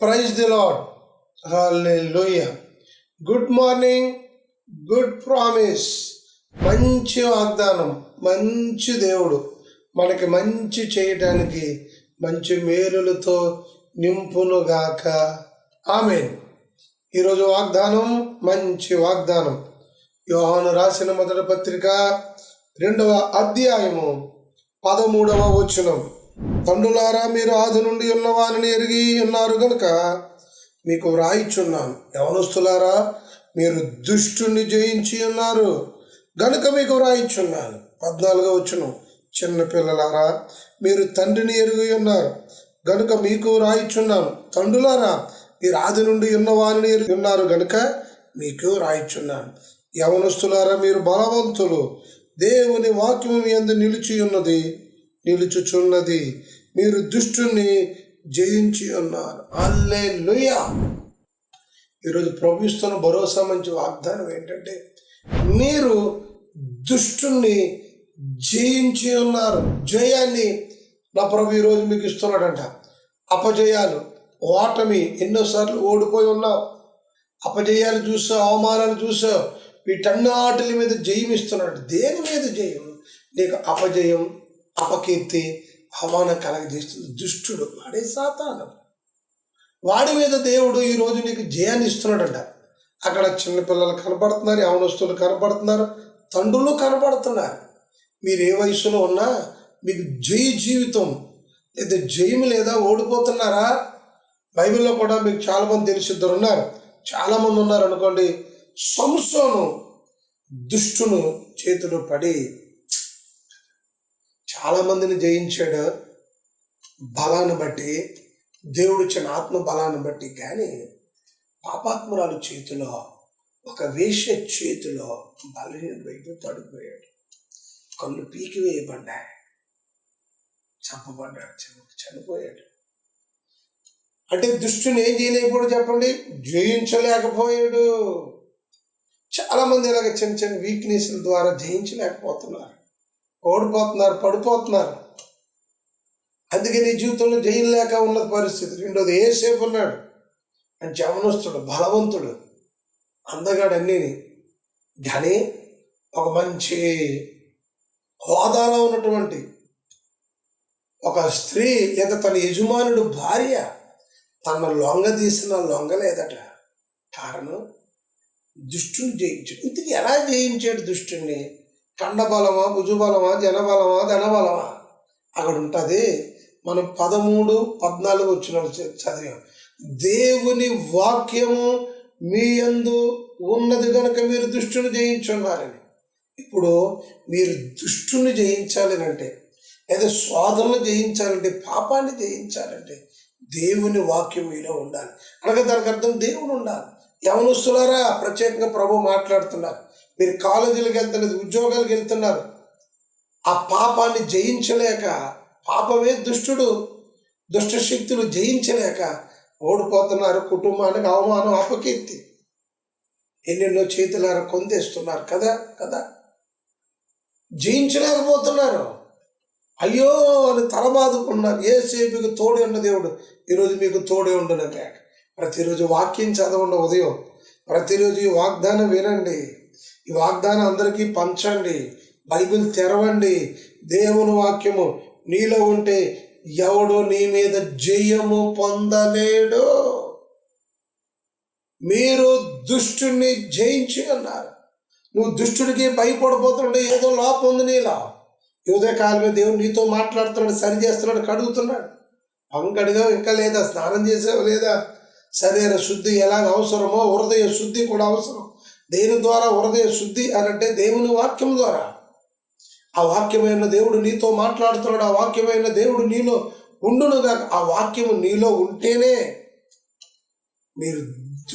Praise the Lord లోయ good morning good promise మంచి వాగ్దానం. మంచి దేవుడు. మనకి మంచి చేయటానికి మంచి మేలులతో నింపునుగాక ఆమెన్. ఈరోజు వాగ్దానం మంచి వాగ్దానం. యోహాను రాసిన మొదటి పత్రిక రెండవ అధ్యాయము పదమూడవ వచనం. తండ్రులారా మీరు ఆది నుండి ఉన్నవారిని ఎరిగి ఉన్నారు గనుక మీకు వ్రాయిచున్నాను. యవనస్తులారా మీరు దుష్టుని జయించి ఉన్నారు గనుక మీకు వ్రాయిచున్నాను. పద్నాలుగో వచ్చును చిన్న పిల్లలారా మీరు తండ్రిని ఎరిగి ఉన్నారు గనుక మీకు వ్రాయిచున్నాను. తండ్రులారా మీరు ఆది నుండి ఉన్నవారిని ఎరిగి ఉన్నారు గనుక మీకు రాయిచున్నాను యవనస్తులారా మీరు బలవంతులు. దేవుని వాక్యం ఎందు నిలిచి ఉన్నది. నిలుచుచున్నది. మీరు దుష్టుని జయించి ఉన్నారు. అల్లే ఈరోజు ప్రభుత్వం భరోసా మంచి వాగ్దానం ఏంటంటే మీరు దుష్టుని జయించి ఉన్నారు. జయాన్ని నా ప్రభు ఈరోజు మీకు ఇస్తున్నాడంట. అపజయాలు ఓటమి ఎన్నోసార్లు ఓడిపోయి ఉన్నావు. అపజయాలు చూసావు అవమానాలు చూసావు. వీటన్నిటి మీద జయం ఇస్తున్నాడు దేని మీద జయం? నీకు అపజయం అపకీర్తి అవమానం కలగజేస్తుంది దుష్టుడు వాడే సాతాను. వాడి మీద దేవుడు ఈరోజు నీకు జయాన్ని ఇస్తున్నాడంట. అక్కడ చిన్నపిల్లలు కనపడుతున్నారు యవనస్తులు కనపడుతున్నారు తండ్రులు కనపడుతున్నారు. మీరు ఏ వయసులో ఉన్నా మీకు జయ జీవితం లేదా జయం లేదా ఓడిపోతున్నారా? బైబిల్లో కూడా మీకు చాలామంది తెలిసి ఇద్దరు ఉన్నారు. చాలామంది ఉన్నారు అనుకోండి సంసోను దుష్టును చేతులు పడి చాలామందిని జయించాడు బలాన్ని బట్టి దేవుడు ఇచ్చిన ఆత్మ బలాన్ని బట్టి. కానీ పాపాత్మురాలు చేతిలో ఒక వేష్య చేతిలో బలహీన వైపు పడిపోయాడు. కళ్ళు పీకి వేయబడ్డాయి. చంపబడ్డాడు. చనిపోయాడు. అంటే దుష్టుని ఏం చేయలేకపోయాడు చెప్పండి? జయించలేకపోయాడు. చాలామంది ఇలాగ చిన్న చిన్న వీక్నెస్ల ద్వారా జయించలేకపోతున్నారు. ఓడిపోతున్నారు పడిపోతున్నారు. అందుకే నీ జీవితంలో జయం లేక ఉన్న పరిస్థితి. రెండోది ఏసేపు ఉన్నాడు. అని చవనస్తుడు బలవంతుడు. అందగాడు అన్నీని. కానీ ఒక మంచి హోదాలో ఉన్నటువంటి ఒక స్త్రీ లేదా తన యజమానుడు భార్య తన లొంగ తీసిన లొంగలేదట కారణం దుష్టుని జయించాడు. ఇంతకు ఎలా జయించాడు దుష్టుని కండబలమా భుజబలమా జనబలమా ధనబలమా? అక్కడ ఉంటుంది మనం పదమూడు పద్నాలుగు వచ్చిన చదివాం. దేవుని వాక్యము మీ యందు ఉన్నది కనుక మీరు దుష్టుని జయించున్నారని. ఇప్పుడు మీరు దుష్టుని జయించాలి అంటే లేదా స్వాదలను జయించాలంటే పాపాన్ని జయించాలంటే దేవుని వాక్యం మీలో ఉండాలి. అనగా దానికి అర్థం దేవుడు ఉండాలి. యవనస్తులారా ప్రత్యేకంగా ప్రభు మాట్లాడుతున్నారు. మీరు కాలేజీలకు వెళ్తున్నది ఉద్యోగాలకు వెళ్తున్నారు. ఆ పాపాన్ని జయించలేక పాపమే దుష్టుడు. దుష్ట శక్తులు జయించలేక ఓడిపోతున్నారు. కుటుంబానికి అవమానం అపకీర్తి. ఎన్నెన్నో చేతులారా కొందేస్తున్నారు. కదా కదా. జయించలేకపోతున్నారు. అయ్యో అని తలబాదుకున్నారు. ఏ సేపుకి తోడే ఉన్న దేవుడు. ఈరోజు మీకు తోడే ఉండను ప్రతిరోజు వాక్యం చదవండి ఉదయం. ప్రతిరోజు ఈ వాగ్దానం వినండి. ఈ వాగ్దానం అందరికీ పంచండి బైబిల్ తెరవండి. దేవుని వాక్యము నీలో ఉంటే ఎవడు నీ మీద జయము పొందలేడు. మీరు దుష్టుని జయించి అన్నారు నువ్వు దుష్టుడికి భయపడిపోతుంటే ఏదో లోపం ఉంది నీలా. యువదే కాలమే దేవుడు నీతో మాట్లాడుతున్నాడు సరి చేస్తున్నాడు కడుగుతున్నాడు. పంకడిగా ఇంకా లేదా స్నానం చేసావు లేదా? శరీర శుద్ధి ఎలాగ అవసరమో హృదయ శుద్ధి కూడా అవసరం. దేని ద్వారా? హృదయ శుద్ధి అని అంటే దేవుని వాక్యం ద్వారా. ఆ వాక్యమైన దేవుడు నీతో మాట్లాడుతున్నాడు. ఆ వాక్యమైన దేవుడు నీలో ఉండునుగా ఆ వాక్యము నీలో ఉంటేనే మీరు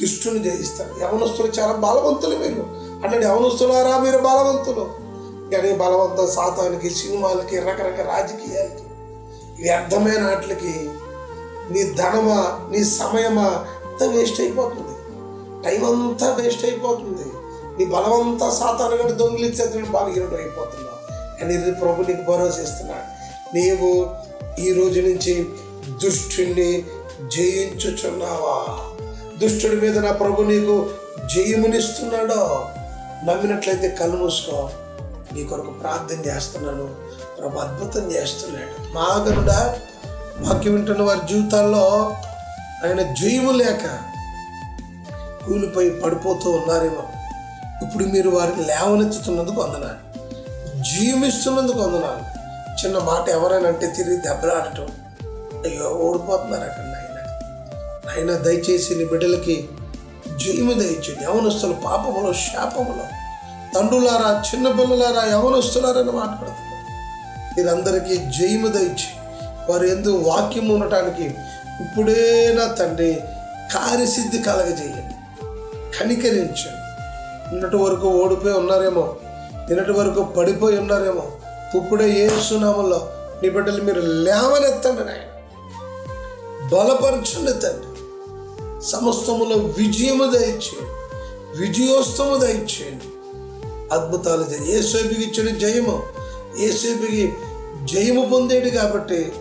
దుష్టుని జయిస్తారు. యవనస్తులు చాలా బలవంతులు మీరు. అంటే యవనస్తులారా? మీరు బలవంతులు. కానీ బలవంత శాతానికి సినిమాలకి రకరకాల రాజకీయాలకి వ్యర్థమైన వాటికి నీ ధనమా నీ సమయమా అంతా వేస్ట్ అయిపోతుంది. టైం అంతా వేస్ట్ అయిపోతుంది. నీ బలమంతా సాతాను గడి దొంగిలించేందుకు బలహీనుడు అయిపోతున్నావు. కానీ ఇది ప్రభు నీకు భరోసా ఇస్తున్నాడు నీవు ఈ రోజు నుంచి దుష్టుని జయించుచున్నావా? దుష్టుడి మీద నా ప్రభు నీకు జయమునిస్తున్నాడో? నమ్మినట్లయితే కళ్ళు మూసుకో. నీ కొరకు ప్రార్థన చేస్తున్నాను. ప్రభు అద్భుతం చేస్తున్నాడు. మాగనుడా వాక్యం వింటున్న వారి జీవితాల్లో ఆయన జయము లేక కూలిపోయి పడిపోతూ ఉన్నారేమో. ఇప్పుడు మీరు వారిని లేవనెత్తుతున్నందుకు వందనాలు. జీవిస్తున్నందుకు వందనాలు. చిన్న మాట ఎవరైనా అంటే తిరిగి దెబ్బలాడటం అయ్యో ఓడిపోతున్నారు అక్కడ నాయన? నాయన దయచేసి నీ బిడ్డలకి జీవి దయచేయండి. యవనస్తులు పాపములో శాపములో. తండ్రులారా చిన్న పిల్లలారా యవనస్తులారని మాట్లాడుతున్నారు మీరందరికీ జయము దయచి వారు ఎందు వాక్యం ఉండటానికి ఇప్పుడే నా తండ్రి కార్యసిద్ధి కలగజేయండి. కనికరించండి. నిన్నటి వరకు ఓడిపోయి ఉన్నారేమో నిన్నటి వరకు పడిపోయి ఉన్నారేమో ఇప్పుడే ఏ సునామంలో నీ బిడ్డలు మీరు లేవనెత్తండి నాయన. బలపరచండి తండ్రి. సమస్తములో విజయము దయచేయండి. విజయోస్తము దయచేయండి. అద్భుతాలు జరిగి ఏసేపుకి ఇచ్చిన జయము ఏసేపుకి జయము పొందేడు కాబట్టి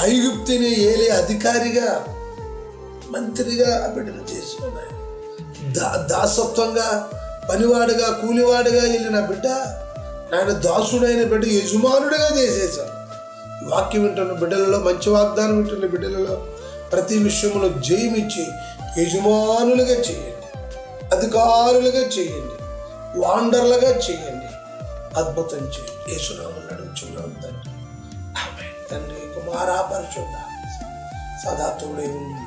ఐగుప్తిని ఏలే అధికారిగా మంత్రిగా ఆ బిడ్డను చేసిన ఉన్నాయి దా దాసత్వంగా పనివాడుగా కూలివాడుగా వెళ్ళిన బిడ్డ ఆయన దాసుడైన బిడ్డ యజమానుడిగా చేసేసాడు వాక్యం వింటున్న బిడ్డలలో మంచి వాగ్దానం వింటున్న బిడ్డలలో ప్రతి విషయంలో జయమిచ్చి యజమానులుగా చేయండి. అధికారులుగా చేయండి. వాండర్లుగా చేయండి. అద్భుతం చేయండి. యేసునామని అడుగుచున్నాం తండ్రి. ఆమె తండ్రి కుమారా పరిశుద్ధ సదా తోడే ఉండి